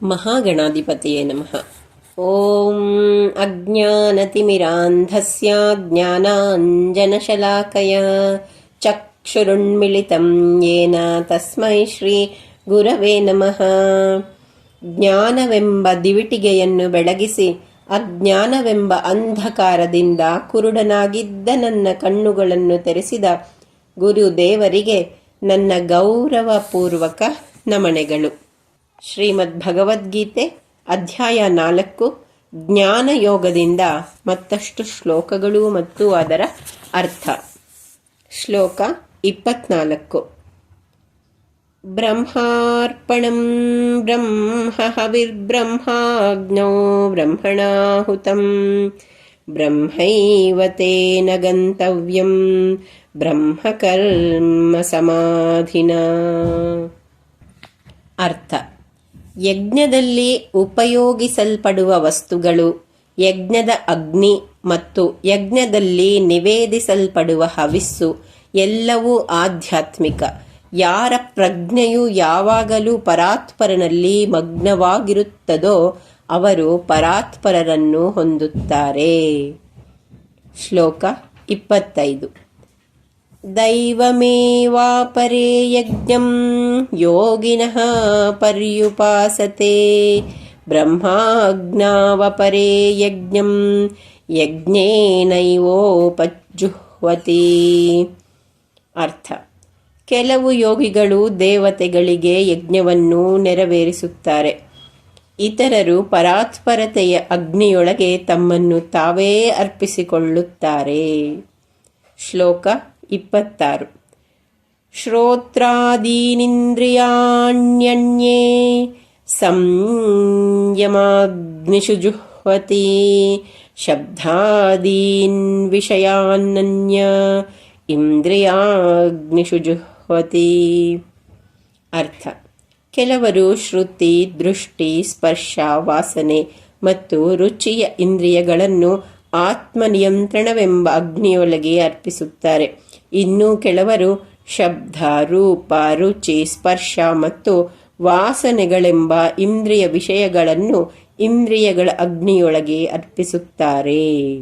महागणाधिपतये नमः ॐ अज्ञानतिमिरान्धस्य ज्ञानाञ्जनशलाकया चक्षुरुन्मिलितं येन ತಸ್ಮೈ ಶ್ರೀ ಗುರವೇ ನಮಃ ಜ್ಞಾನವೆಂಬ ದಿವಿಟಿಗೆಯನ್ನು ಬೆಳಗಿಸಿ ಅಜ್ಞಾನವೆಂಬ ಅಂಧಕಾರದಿಂದ ಕುರುಡನಾಗಿದ್ದ ನನ್ನ ಕಣ್ಣುಗಳನ್ನು ತೆರೆಸಿದ ಗುರುದೇವರಿಗೆ ನನ್ನ ಗೌರವಪೂರ್ವಕ ನಮನೆಗಳು ಶ್ರೀಮದ್ ಭಗವದ್ಗೀತೆ ಅಧ್ಯಾಯ ನಾಲ್ಕು ಜ್ಞಾನ ಯೋಗದಿಂದ ಮತ್ತಷ್ಟು ಶ್ಲೋಕಗಳು ಮತ್ತು ಅದರ ಅರ್ಥ. ಶ್ಲೋಕ ಇಪ್ಪತ್ನಾಲ್ಕು. ಬ್ರಹ್ಮಾರ್ಪಣಂ ಬ್ರಹ್ಮ ಹವಿರ್ಬ್ರಹ್ಮಾಗ್ನೋ ಬ್ರಹ್ಮಣಾಹುತಂ. ಬ್ರಹ್ಮೈವ ತೇನ ಗಂತವ್ಯಂ ಬ್ರಹ್ಮಕರ್ಮ ಸಮಾಧಿನ. ಅರ್ಥ. ಯಜ್ಞದಲ್ಲಿ ಉಪಯೋಗಿಸಲ್ಪಡುವ ವಸ್ತುಗಳು ಯಜ್ಞದ ಅಗ್ನಿ ಮತ್ತು ಯಜ್ಞದಲ್ಲಿ ನಿವೇದಿಸಲ್ಪಡುವ ಹವಿಸ್ಸು ಎಲ್ಲವೂ ಆಧ್ಯಾತ್ಮಿಕ. ಯಾರ ಪ್ರಜ್ಞೆಯು ಯಾವಾಗಲೂ ಪರಾತ್ಪರನಲ್ಲಿ ಮಗ್ನವಾಗಿರುತ್ತದೋ ಅವರು ಪರಾತ್ಪರರನ್ನು ಹೊಂದುತ್ತಾರೆ. ಶ್ಲೋಕ ಇಪ್ಪತ್ತೈದು. ದೈವಮೇವಾಪರೇ ಯಜ್ಞಂ योगिनः पर्युपासते ब्रह्माज्ञावपरे यज्ञं ಯಜ್ಞೇನೈವೋಪಜುಹ್ವತಿ ಅರ್ಥ ಕೆಲವು ಯೋಗಿಗಳು ದೇವತೆಗಳಿಗೆ ಯಜ್ಞವನ್ನು ನೆರವೇರಿಸುತ್ತಾರೆ ಇತರರು ಪರಾತ್ಪರತೆಯ ಅಗ್ನಿಯೊಳಗೆ ತಮ್ಮನ್ನು ತಾವೇ ಅರ್ಪಿಸಿಕೊಳ್ಳುತ್ತಾರೆ ಶ್ಲೋಕ ಇಪ್ಪತ್ತಾರು ಶ್ರೋತ್ರಾದೀನಿಂದ್ರಿಯಾಣ್ಯನ್ಯೇ संयमाग्निषु ಶಬ್ದಾದೀನ್ ವಿಷಯಾನ್ನನ್ಯ ಇಂದ್ರಿಯಾಗ್ನಿಷು ಜುಹ್ವತಿ ಅರ್ಥ ಕೆಲವರು ಶ್ರುತಿ, ದೃಷ್ಟಿ, ಸ್ಪರ್ಶ, ವಾಸನೆ ಮತ್ತು ರುಚಿಯ ಇಂದ್ರಿಯಗಳನ್ನು ಆತ್ಮ ನಿಯಂತ್ರಣವೆಂಬ ಅಗ್ನಿಯೊಳಗೆ ಅರ್ಪಿಸುತ್ತಾರೆ. ಇನ್ನು ಕೆಲವರು ಶಬ್ದ ರೂಪ ರುಚಿ, ಸ್ಪರ್ಶ ಮತ್ತು ವಾಸನೆಗಳೆಂಬ ಇಂದ್ರಿಯ ವಿಷಯಗಳನ್ನು ಇಂದ್ರಿಯಗಳ ಅಗ್ನಿಯೊಳಗೆ ಅರ್ಪಿಸುತ್ತಾರೆ.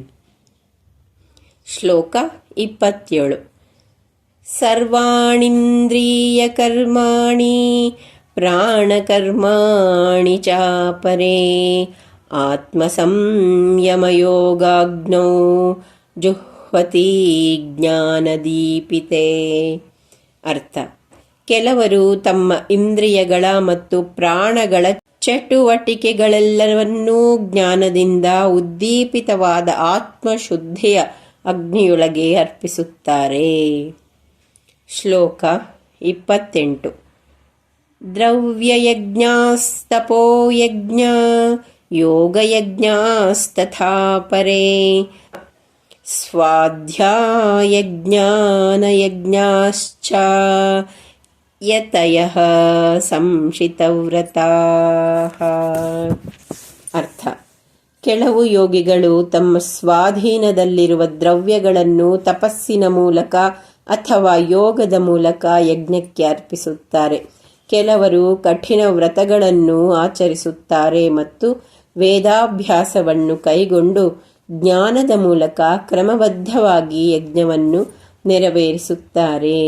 ಶ್ಲೋಕ ಇಪ್ಪತ್ತೇಳು. ಸರ್ವಾಣಿಂದ್ರಿಯ ಕರ್ಮಾಣಿ, ಪ್ರಾಣಕರ್ಮಾಣಿ ಚಾಪರೇ, ಆತ್ಮಸಂಯಮಯೋಗಾಗ್ನೌ ಜುಹ್ವತಿ ಜ್ಞಾನದೀಪಿತೆ. ಅರ್ಥ. ಕೆಲವರು ತಮ್ಮ ಇಂದ್ರಿಯಗಳ ಮತ್ತು ಪ್ರಾಣಗಳ ಚಟುವಟಿಕೆಗಳೆಲ್ಲವನ್ನೂ ಜ್ಞಾನದಿಂದ ಉದ್ದೀಪಿತವಾದ ಆತ್ಮಶುದ್ಧಿಯ ಅಗ್ನಿಯೊಳಗೆ ಅರ್ಪಿಸುತ್ತಾರೆ. ಶ್ಲೋಕ ಇಪ್ಪತ್ತೆಂಟು. ದ್ರವ್ಯಯಜ್ಞಾಸ್ತಪೋಯಜ್ಞ ಯೋಗಯಜ್ಞಾಸ್ತಥಾ ಪರೇ स्वाध्यायज्ञानयज्ञाश्च ಯತಯಃ ಸಂಶಿತವ್ರತಾಃ ಅರ್ಥ ಕೆಲವು ಯೋಗಿಗಳು ತಮ್ಮ ಸ್ವಾಧೀನದಲ್ಲಿರುವ ದ್ರವ್ಯಗಳನ್ನು ತಪಸ್ಸಿನ ಮೂಲಕ ಅಥವಾ ಯೋಗದ ಮೂಲಕ ಯಜ್ಞಕ್ಕೆ ಅರ್ಪಿಸುತ್ತಾರೆ ಕೆಲವರು ಕಠಿಣ ವ್ರತಗಳನ್ನು ಆಚರಿಸುತ್ತಾರೆ ಮತ್ತು ವೇದಾಭ್ಯಾಸವನ್ನು ಕೈಗೊಂಡು ಜ್ಞಾನದ ಮೂಲಕ ಕ್ರಮಬದ್ಧವಾಗಿ ಯಜ್ಞವನ್ನು ನೆರವೇರಿಸುತ್ತಾರೆ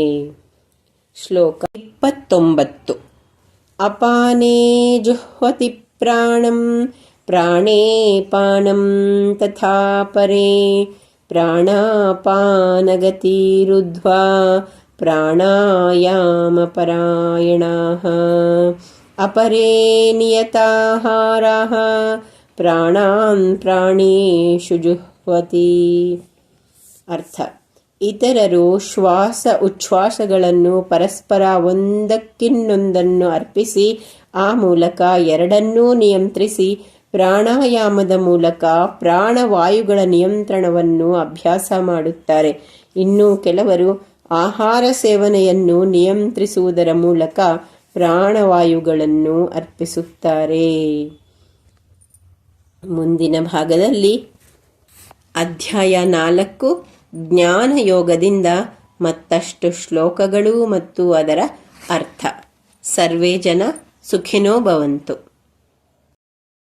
ಶ್ಲೋಕ ಇಪ್ಪತ್ತೊಂಬತ್ತು ಅಪಾನೇ ಜುಹ್ವತಿ ಪ್ರಾಣಂ ಪ್ರಾಣೇ ಪಾನಂ ತಥಾ ಪರೇ ಪ್ರಾಣಾಪಾನಗತಿರುದ್ಧ್ವಾ ಪ್ರಾಣಾಯಾಮಪರಾಯಣಾಃ अपरे नियताहाराः ಪ್ರಾಣಾನ್ ಪ್ರಾಣೇಶು ಜುಹ್ವತಿ. ಅರ್ಥ. ಇತರರು ಶ್ವಾಸ ಉಚ್ಛ್ವಾಸಗಳನ್ನು ಪರಸ್ಪರ ಒಂದಕ್ಕಿನ್ನೊಂದನ್ನು ಅರ್ಪಿಸಿ, ಆ ಮೂಲಕ ಎರಡನ್ನೂ ನಿಯಂತ್ರಿಸಿ, ಪ್ರಾಣಾಯಾಮದ ಮೂಲಕ ಪ್ರಾಣವಾಯುಗಳ ನಿಯಂತ್ರಣವನ್ನು ಅಭ್ಯಾಸ ಮಾಡುತ್ತಾರೆ. ಇನ್ನು ಕೆಲವರು ಆಹಾರ ಸೇವನೆಯನ್ನು ನಿಯಂತ್ರಿಸುವುದರ ಮೂಲಕ ಪ್ರಾಣವಾಯುಗಳನ್ನು ಅರ್ಪಿಸುತ್ತಾರೆ. ಮುಂದಿನ ಭಾಗದಲ್ಲಿ ಅಧ್ಯಾಯ ನಾಲ್ಕು, ಜ್ಞಾನ ಯೋಗದಿಂದ ಮತ್ತಷ್ಟು ಶ್ಲೋಕಗಳು ಮತ್ತು ಅದರ ಅರ್ಥ. ಸರ್ವೇ ಜನ ಸುಖಿನೋ ಭವಂತು.